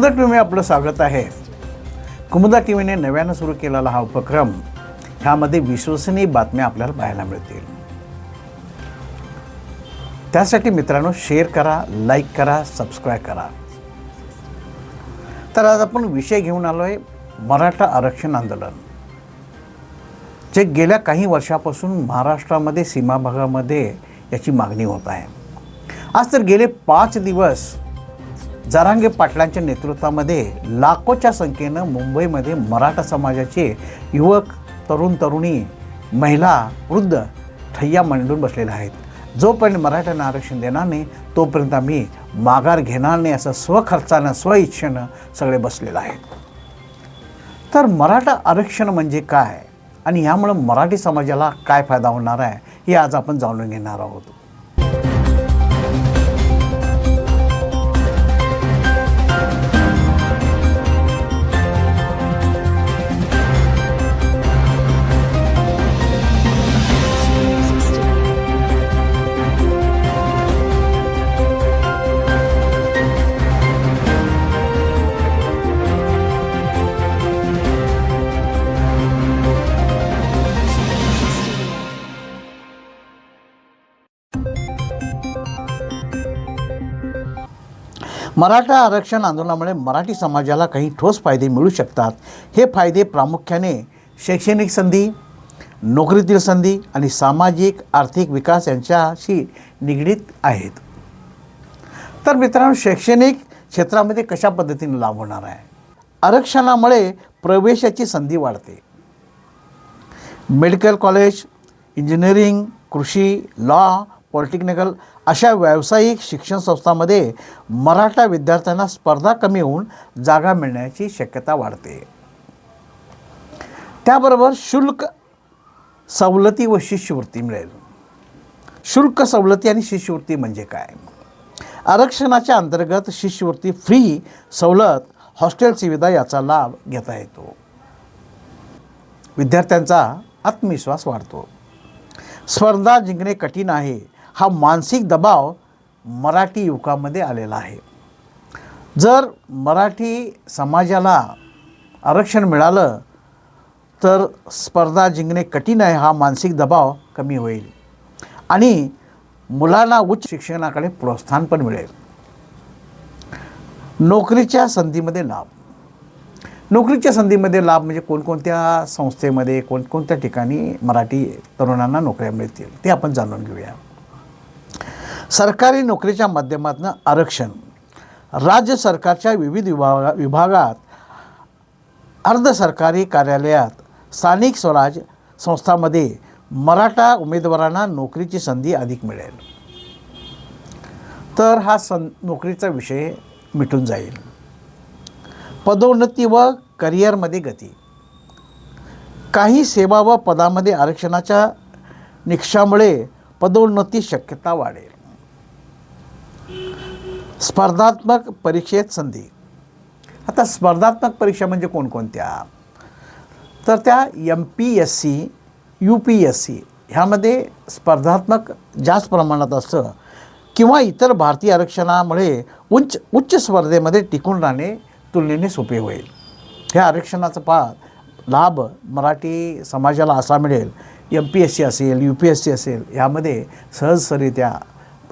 Kumuda T V आपलं स्वागत आहे. कुमुदा टी व्हीने नव्यानं सुरू केलेला हा उपक्रम ह्यामध्ये विश्वसनीय बातम्या आपल्याला पाहायला मिळतील. त्यासाठी मित्रांनो शेअर करा लाईक करा सबस्क्राईब करा. तर आज आपण विषय घेऊन आलो आहे मराठा आरक्षण आंदोलन. जे गेल्या काही वर्षापासून महाराष्ट्रामध्ये सीमाभागामध्ये याची मागणी होत आहे. आज तर गेले पाच दिवस जरांगे पाटलांच्या नेतृत्वामध्ये लाखोच्या संख्येनं मुंबईमध्ये मराठा समाजाचे युवक तरुण तरुणी महिला वृद्ध ठय्या मांडून बसलेले आहेत. जोपर्यंत मराठ्यांना आरक्षण देणार नाही तोपर्यंत आम्ही माघार घेणार नाही असं स्वखर्चानं स्वइच्छेनं सगळे बसलेले आहेत. तर मराठा आरक्षण म्हणजे काय? आणि ह्यामुळं मराठी समाजाला काय फायदा होणार आहे? हे आज आपण जाणून घेणार आहोत. मराठा आरक्षण आंदोलनामुळे मराठी समाजाला काही ठोस फायदे मिळू शकतात. हे फायदे प्रामुख्याने शैक्षणिक संधी नोकरीतील संधी आणि सामाजिक आर्थिक विकास यांच्याशी निगडीत आहेत. तर मित्रांनो शैक्षणिक क्षेत्रामध्ये कशा पद्धतीने लाभ होणार आहे? आरक्षणामुळे प्रवेशाची संधी वाढते. मेडिकल कॉलेज इंजिनिअरिंग कृषी लॉ पॉलिटेक्निकल अशा व्यावसायिक शिक्षण संस्थांमध्ये मराठा विद्यार्थ्यांना स्पर्धा कमी होऊन जागा मिळण्याची शक्यता वाढते. त्याबरोबर शुल्क सवलती व शिष्यवृत्ती मिळेल. शुल्क सवलती आणि शिष्यवृत्ती म्हणजे काय? आरक्षणाच्या अंतर्गत शिष्यवृत्ती फ्री सवलत हॉस्टेल सुविधा याचा लाभ घेता येतो. विद्यार्थ्यांचा आत्मविश्वास वाढतो. स्पर्धा जिंकणे कठीण आहे. हा मानसिक दबाव मराठी युवकामध्ये आलेला आहे. जर मराठी समाजाला आरक्षण मिळालं तर स्पर्धा जिंकणे कठीण आहे हा मानसिक दबाव कमी होईल. आणि मुलांना उच्च शिक्षणाकडे प्रोत्साहन पण मिळेल. नोकरीच्या संधीमध्ये लाभ. नोकरीच्या संधीमध्ये लाभ म्हणजे कोणकोणत्या संस्थेमध्ये कोणकोणत्या ठिकाणी मराठी तरुणांना नोकऱ्या मिळतील ते आपण जाणून घेऊया. सरकारी नोकरीच्या माध्यमातून आरक्षण. राज्य सरकारच्या विविध विभागा विभागात अर्ध सरकारी कार्यालयात स्थानिक स्वराज संस्थांमध्ये मराठा उमेदवारांना नोकरीची संधी अधिक मिळेल. तर हा सं नोकरीचा विषय मिटून जाईल. पदोन्नती व करिअरमध्ये गती. काही सेवा व पदामध्ये आरक्षणाच्या निकषामुळे पदोन्नती शक्यता वाढेल. स्पर्धात्मक परीक्षेत संधी. आता स्पर्धात्मक परीक्षा म्हणजे कोणकोणत्या? तर त्या M P S C U P S C ह्यामध्ये स्पर्धात्मक जास्त प्रमाणात असतं किंवा इतर भारतीय आरक्षणामुळे उच्च उच्च स्पर्धेमध्ये टिकून राहणे तुलनेने सोपे होईल. ह्या आरक्षणाचा पा लाभ मराठी समाजाला असा मिळेल एम पी एस सी असेल यू पी एस सी असेल ह्यामध्ये सहजसरित्या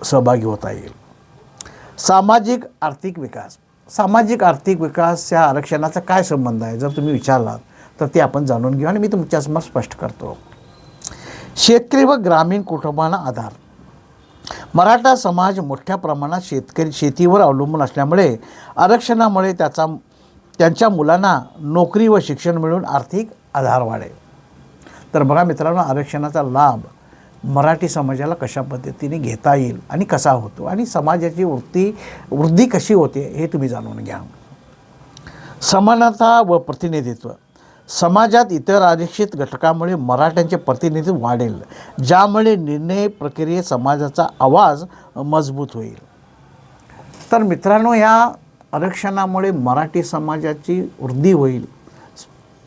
सहभागी होता येईल. सामाजिक आर्थिक विकास. सामाजिक आर्थिक विकास या आरक्षणाचा काय संबंध आहे? जर तुम्ही विचारलात तर ते आपण जाणून घेऊ आणि मी तुमच्यासमोर स्पष्ट करतो. शेतकरी व ग्रामीण कुटुंबांना आधार. मराठा समाज मोठ्या प्रमाणात शेतकरी शेतीवर अवलंबून असल्यामुळे आरक्षणामुळे त्याचा त्यांच्या मुलांना नोकरी व शिक्षण मिळून आर्थिक आधार वाढेल. तर बघा मित्रांनो आरक्षणाचा लाभ मराठी समाजाला कशा पद्धतीने घेता येईल आणि कसा होतो आणि समाजाची वृत्ती वृद्धी कशी होते हे तुम्ही जाणून घ्या. समानता व प्रतिनिधित्व. समाजात इतर आरक्षित घटकामुळे मराठ्यांचे प्रतिनिधित्व वाढेल ज्यामुळे निर्णय प्रक्रियेत समाजाचा आवाज मजबूत होईल. तर मित्रांनो या आरक्षणामुळे मराठी समाजाची वृद्धी होईल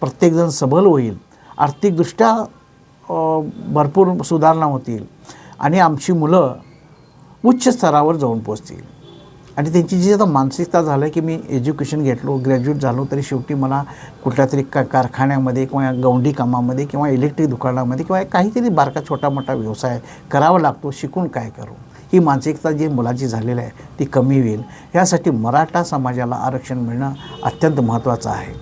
प्रत्येकजण सबल होईल. आर्थिकदृष्ट्या भरपूर सुधारणा होतील आणि आमची मुलं उच्च स्तरावर जाऊन पोचतील. आणि त्यांची जी आता मानसिकता झालं की मी एज्युकेशन घेतलो ग्रॅज्युएट झालो तरी शेवटी मला कुठल्या तरी का कारखान्यामध्ये किंवा गौंडी कामामध्ये किंवा इलेक्ट्रिक दुकानामध्ये किंवा काहीतरी बारका छोटा मोठा व्यवसाय करावा लागतो शिकून काय करू? ही मानसिकता जी मुलाची झालेली आहे ती कमी होईल. यासाठी मराठा समाजाला आरक्षण मिळणं अत्यंत महत्त्वाचं आहे.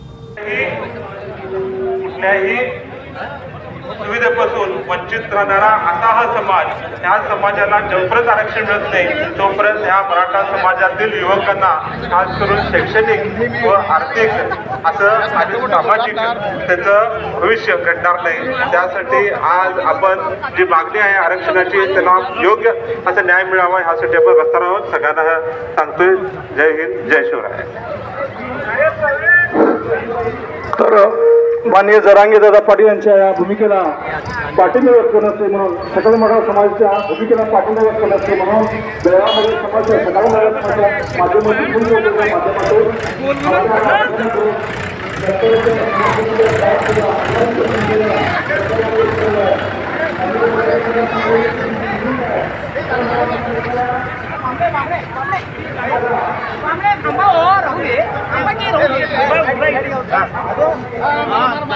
सुविधेपासून वंचित राहणारा असा हा समाज ह्या समाजाला जोपर्यंत आरक्षण मिळत नाही तोपर्यंत ह्या मराठा समाजातील युवकांना खास करून शैक्षणिक व आर्थिक असं आणि सामाजिक त्याचं भविष्य घडणार नाही. त्यासाठी आज आपण जी मागणी आहे आरक्षणाची त्याला योग्य असा न्याय मिळावा ह्यासाठी आपण रस्ता आहोत. सगळ्यांना सांगतोय जय हिंद जय शिवराय. तर माननीय जरांगे दादा पाटील यांच्या या भूमिकेला पाठिंबा व्यक्त करण्याचे म्हणून सकल मराठा समाजाच्या भूमिकेला पाठिंबा व्यक्त करण्याचे म्हणून बेळगावमध्ये समाजच्या सकल मराठा समाजाच्या माध्यमातून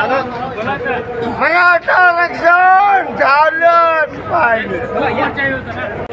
पूर्ण लोकांच्या मराठा आरक्षण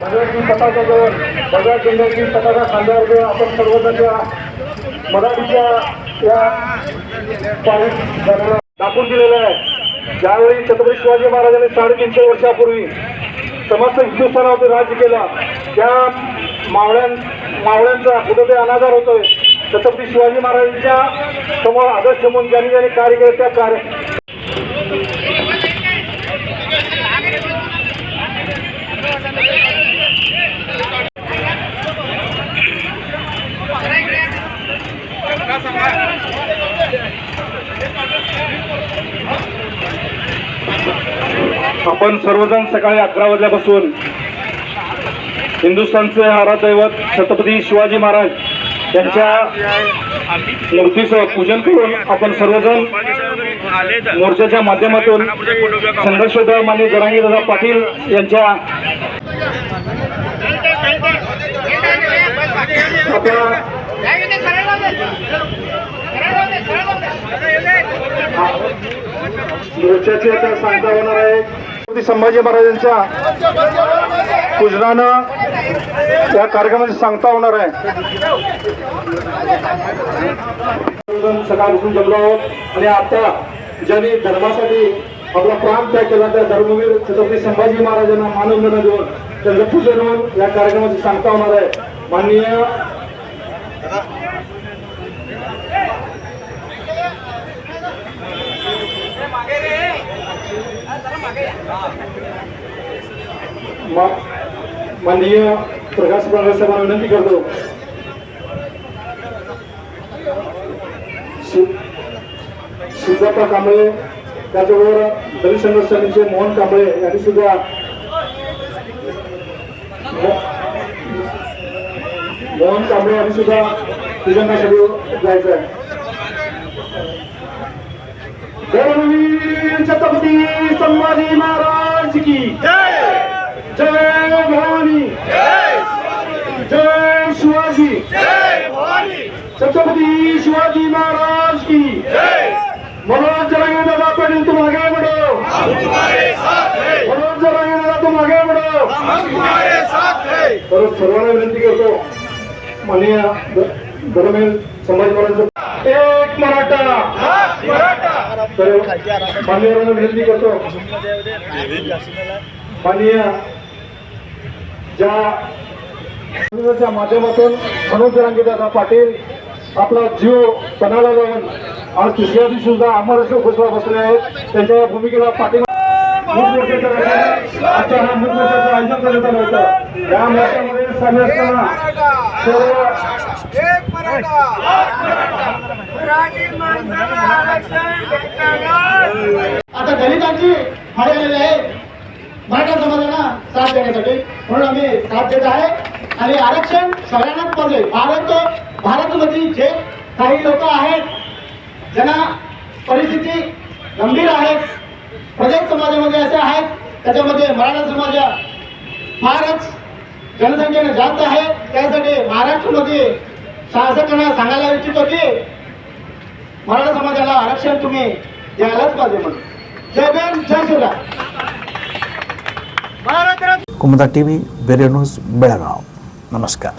झालंच पताका जवळ भगवान पताका खांद्यावर आपण सर्वजण मराठीच्या या पाण्यात दाखवून दिलेलं आहे ज्यावेळी छत्रपती शिवाजी महाराजांनी साडेतीनशे वर्षापूर्वी समस्त हिंदुस्थानावर राज्य केला त्या मावळ्यां मावळ्यांचा कुठं अनादार होतोय छत्रपती शिवाजी महाराजांच्या समोर आदर्श म्हणून ज्यांनी ज्यांनी कार्य केले त्या कार्य आपण सर्वजण सकाळी अकरा वाजल्यापासून हिंदुस्थानचे आराध्यदैवत छत्रपती शिवाजी महाराज त्यांच्या मूर्तीचं पूजन करून आपण सर्वजण मोर्चाच्या माध्यमातून संघर्ष दळ मान्य जरांगी दादा पाटील यांच्या मोर्चाची मोर्चाचे आता सांगता होणार आहे. संभाजी महाराजांच्या पूजनानं या कार्यक्रमाची सांगता होणार आहे. सकाळपासून जमलो आहोत. आणि आता ज्यांनी धर्मासाठी आपला प्राण त्याग केला त्या धर्मवीर छत्रपती संभाजी महाराजांना मानवंदना देऊन त्यांचं पूजन होऊन या कार्यक्रमाची सांगता होणार आहे. माननीय माननीय प्रकाश साहेबांना विनंती करतो. शिवप्पा कांबळे त्याचबरोबर दलित संघर्ष समितीचे मोहन कांबळे यांनी सुद्धा मोहन कांबळे यांनी सुद्धा पूजनासाठी जायचं आहे धर्मवीर छत्रपती संभाजी महाराज की जय भवानी जय शिवाजी छत्रपति शिवाजी महाराज की मनोज जरांगे दादा पाटिल तुम आगे बढ़ो। मनोज जरांगे दादा तुम आगे बढ़ो। परत सर्वांना विनंती करतो माननीय धर्मेल समाज महाराज एक मराठा। तर मान्यवरांना विनंती करतो माननीय ज्या माध्यमातून मनोज दादा पाटील आपला जीव पणाला जाऊन आज तिसऱ्या दिवशी सुद्धा अमर अशोक घोषणा बसले आहेत त्यांच्या या भूमिकेला पाठिंबा आजच्या हा आयोजन करण्यात आलं होतं. या मोर्चामध्ये सामील असताना सर्व आता दलितांची फाळी आलेली आहे. मराठा समाजाला साथ देण्यासाठी. म्हणून आम्ही साथ देत आहे. आणि आरक्षण सगळ्यांनाच पाहिजे भारत भारतमध्ये जे काही लोक आहेत ज्यांना परिस्थिती गंभीर आहेत प्रत्येक समाजामध्ये असे आहेत त्याच्यामध्ये मराठा समाज फारच जनसंख्येने जास्त आहे. त्यासाठी महाराष्ट्रामध्ये शासकांना सांगायला इच्छितो की मराठा समाजाला आरक्षण तुम्ही द्यायलाच पाहिजे म्हणून. जय भीम जय शिवराय. कुमुदा टी व्ही बेरे न्यूज बेळगाव. नमस्कार.